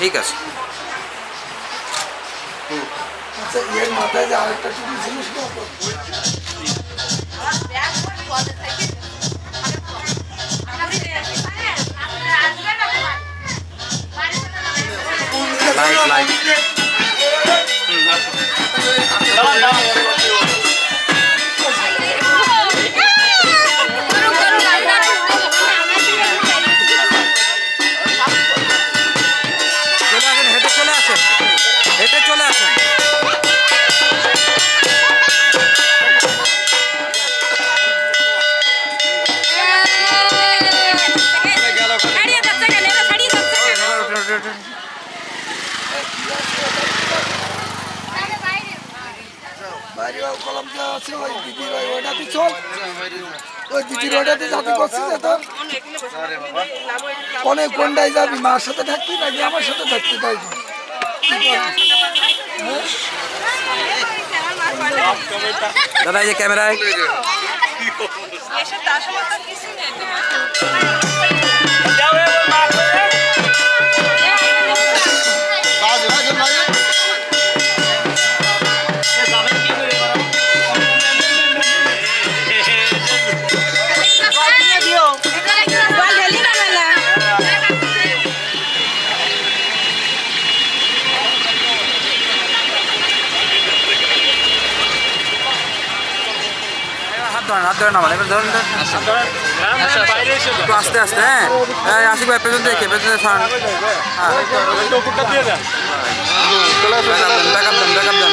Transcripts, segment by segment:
ঠিক আছে। আচ্ছা এর মাথায় যে আরেকটা টুপি ছিল সেটা লাইট লাইট চলে কোনে কোনটাই যাবি? মার সাথে থাকবি নাকি আমার সাথে থাকবি? তাই? দাদা এই যে ক্যামেরায়। ধরেন হাত ধরে নামান এবার ধরেন ধরেন। একটু আস্তে আস্তে হ্যাঁ এই আশিক ভাই পেছন থেকে পেছন থেকে সরান হ্যাঁ ব্যাকআপ দেন ব্যাকআপ দেন ব্যাকআপ দেন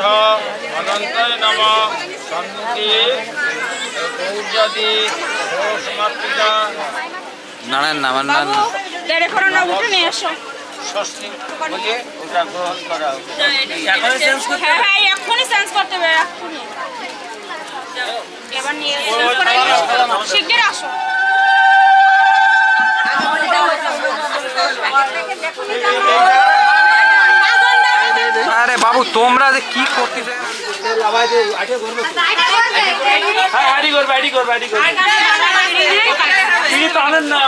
অধ অনন্তায় নম সন্মুখে গৌরজাদি সমাপ্তিকা নাড়েন না আমার না দেড়ে করে না উঠে নিয়ে এসো ষষ্ঠী বলে ওটা গ্রহণ করা হ্যাঁ হ্যাঁ এক্ষুনি চেঞ্জ করতে হবে এক্ষুনি এবার নিয়ে চেঞ্জ করে নিয়ে এসো। শিগগির আসো বাবু তোমরা যে কি করতে চাই টানেন না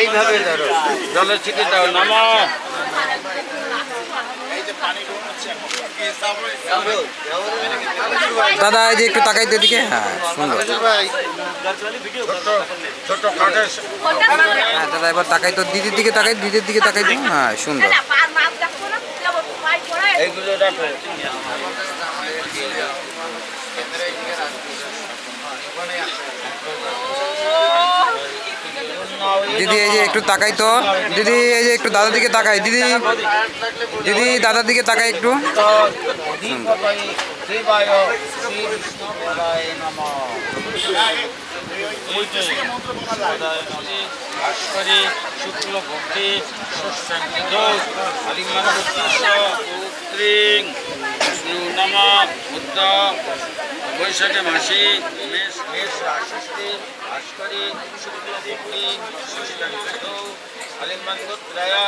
এইভাবে ধরো। জলের ছিটে দাও নামা। দাদা এই যে একটু তাকাই তো এদিকে। হ্যাঁ সুন্দর। হ্যাঁ দাদা এবার তাকাই তো দিদির দিকে তাকাই দিদির দিকে তাকাই তো। হ্যাঁ সুন্দর। এইগুলো দিদি, এই যে একটু তাকাই তো। দিদি, এই যে একটু দাদার দিকে তাকাই। দিদি দিদি, দাদার দিকে তাকাই একটু। দীপকায় ভাস্করী শুক্ল ভক্তি নম বুদ্ধ। বৈশাখে মাসি। মেষ মেষ রাশিষ্টি ভাস্করী শুক্ল ভক্তি সুসংহিত হরিমান গোত্রায়া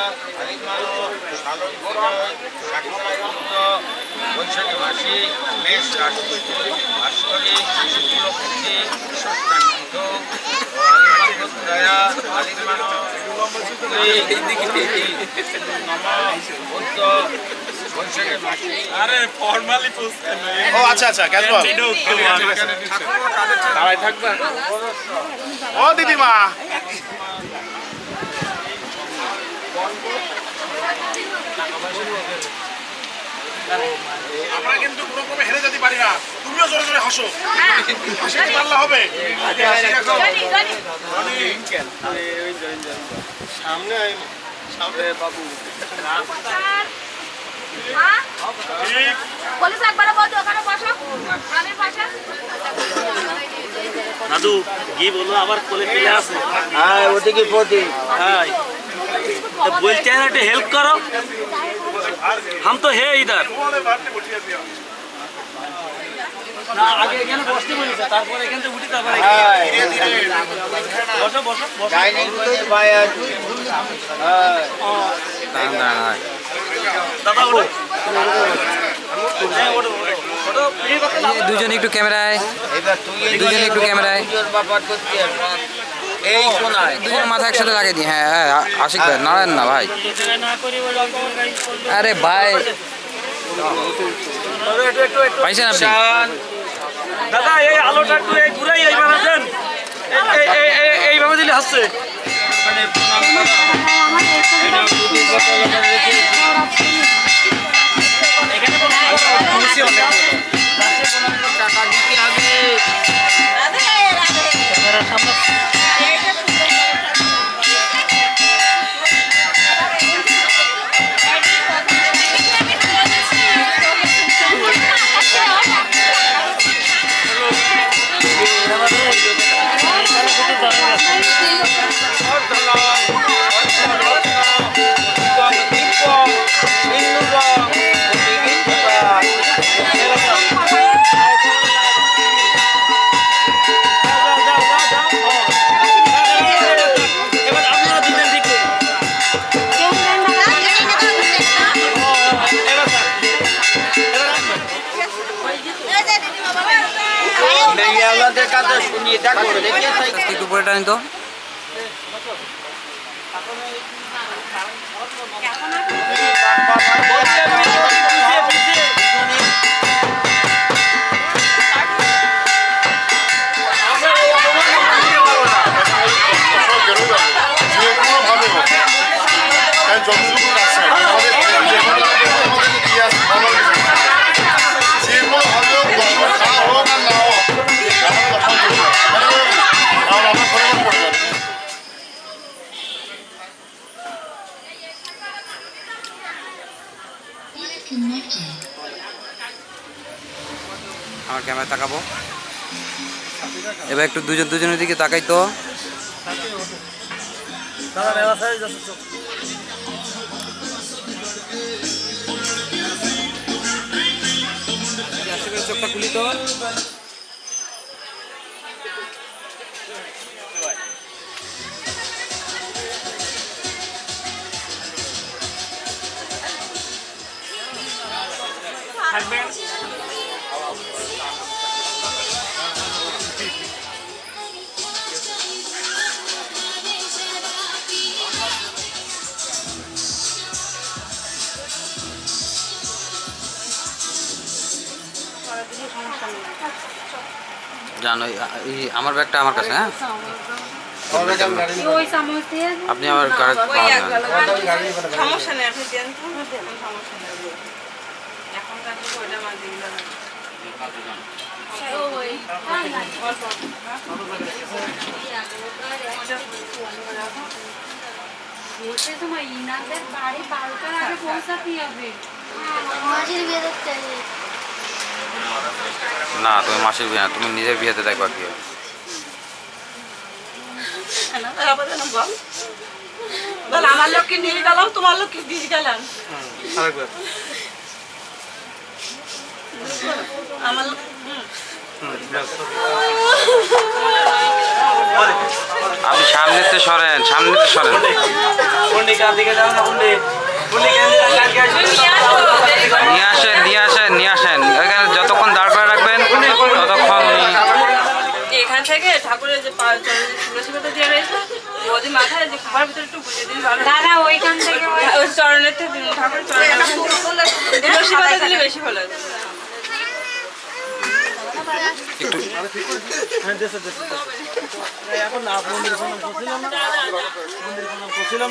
শাখায়ন্ত বৈশাখে মাসি মেষ রাশিষ্টি ভাস্করী শুক্ল ভক্তি সুসংহিত হরিমান গোত্রায়া হরিমান বুদ্ধ বৈশাখে মাসি। আরে ফর্মালি ও আচ্ছা আচ্ছা কেন দাঁড়াই থাকবা। ও দিদিমা। আমরা কিন্তু কোনো ক্রমে হেরে যেতে পারি না। তুমিও জোরে জোরে হাসো। হাসি পাল্লা হবে। সামনে সামনে বাবু। দাদু কি বলব আবার কোলে ফেলে আসে? হ্যাঁ ওদিকে প্রতি হ্যাঁ। হেল্প করো। हम तो है इधर না আগে এখানে বসতে বলেছে তারপর এখান থেকে উঠি তারপর হ্যাঁ বসো বসো বসো ডাইনিং করে বায়া হ্যাঁ দাঁড়ান দাঁড়ান হয় দাদা ওঠো হ্যাঁ, ওঠো, ওঠো, ওঠো। এই কথা না। এই দুজন একটু ক্যামেরায় এবার তুই দুজনে একটু ক্যামেরায়। হবে। এই শোনায় দুজন মাথা একসাথে লাগিয়ে দিই হ্যাঁ হ্যাঁ আশিক ভাই নারায়ণ না ভাই। আরে ভাই একটু, একটু, একটু, একটু। পাইছেন আপনি দাদা এই আলোটা একটু এই ঘুরাই দেন এই- এই- এই- এই- এইভাবে দিলে হাসছে ওখানে প্রণাম করা একটু উপরে টানি তো। পিছিয়ে আমার ক্যামেরা তাকাবো। এবার একটু দুজন দুজনের দিকে তাকাই তো। চোখটা খুলি তো। থাকবেন জানো আমার ব্যাগটা আমার কাছে হ্যাঁ? আপনি আমার গাড়ি সমস্যা নেই আপনি দেন সমস্যা নেই। এখনকার ইনাদের বাড়ি বারোটার আগে পৌঁছাতে হবে বিয়ে দেখতে না তুমি মাসির বিয়ে না তুমি নিজের বিয়েতে দেখবা কি হবে। বল। আমার লোককে নিয়ে গেলাম তোমার লোককে দিয়ে গেলাম। আরেকবার। আমার আপনি সামনেতে সরেন সামনেতে সরেন। পন্ডিত কার দিকে যাও না পন্ডিত পন্ডিত কেন দিকে কালকে আসবে। নিয়ে আসেন নিয়ে আসেন নিয়ে আসেন। এখানে যতক্ষণ দাঁড় করে রাখবেন ততক্ষণ এখান থেকে ঠাকুরের যে তুলসী পাতা দিয়ে রয়েছে ওদের মাথায় যে খাবার ভিতরে একটু বুঝিয়ে দিন দাদা ওইখান থেকে ওই- চরণের থেকে ঠাকুরের চরণে তুলসী পাতা দিলে বেশি ভালো। একটু এখন মন্দির প্রণাম করছিলাম না মন্দির প্রণাম করছিলাম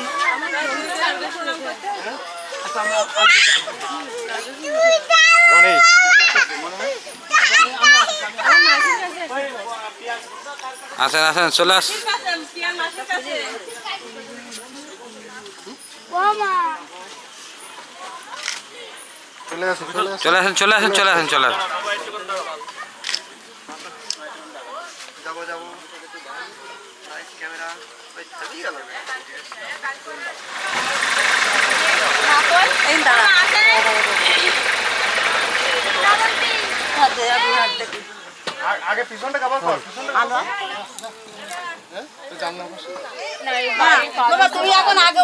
আমরা আসেন আসেন চলে আস। চলে আসো চলে আসো চলে আসেন চলে আসেন চলে আসেন চলে আসেন যাব যাব ক্যামেরা আগে পিছনটা কভার কর পিছনটা আগে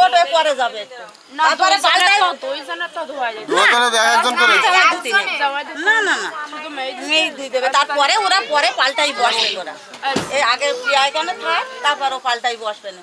তারপরে পাল্টাই দোকানে দেখ একজন করে। না না না শুধু মেয়ে দিয়ে দেবে। তারপরে ওরা পরে পাল্টাই বসবে ওরা। আগে প্রিয়া এখানে থাক তারপর পাল্টাই বসবে না।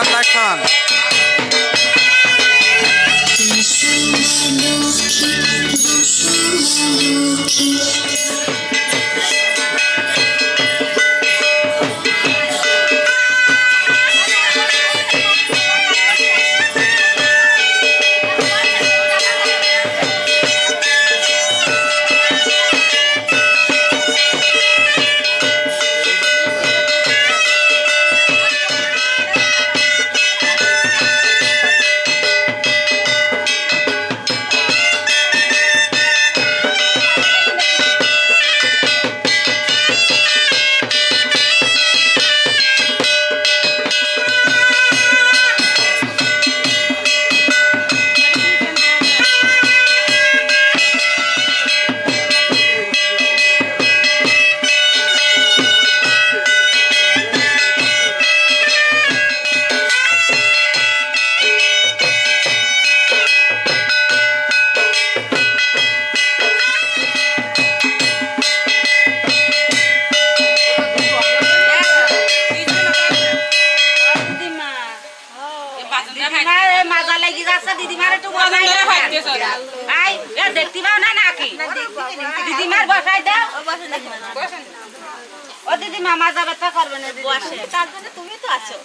পারেন একজন পাটা ঝুলাই দেন বসে। তার জন্য তুমি তো আছো।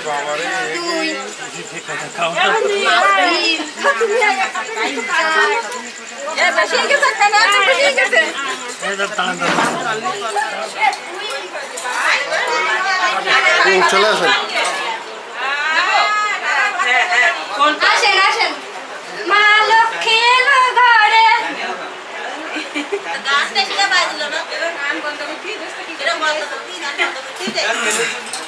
ওরে বাবা চলে আসেন আসেন। মা লক্ষ্মীর ঘরে গানটা শিখে বাজলো না এরকম বন্ধ করতে গান বন্ধ করতে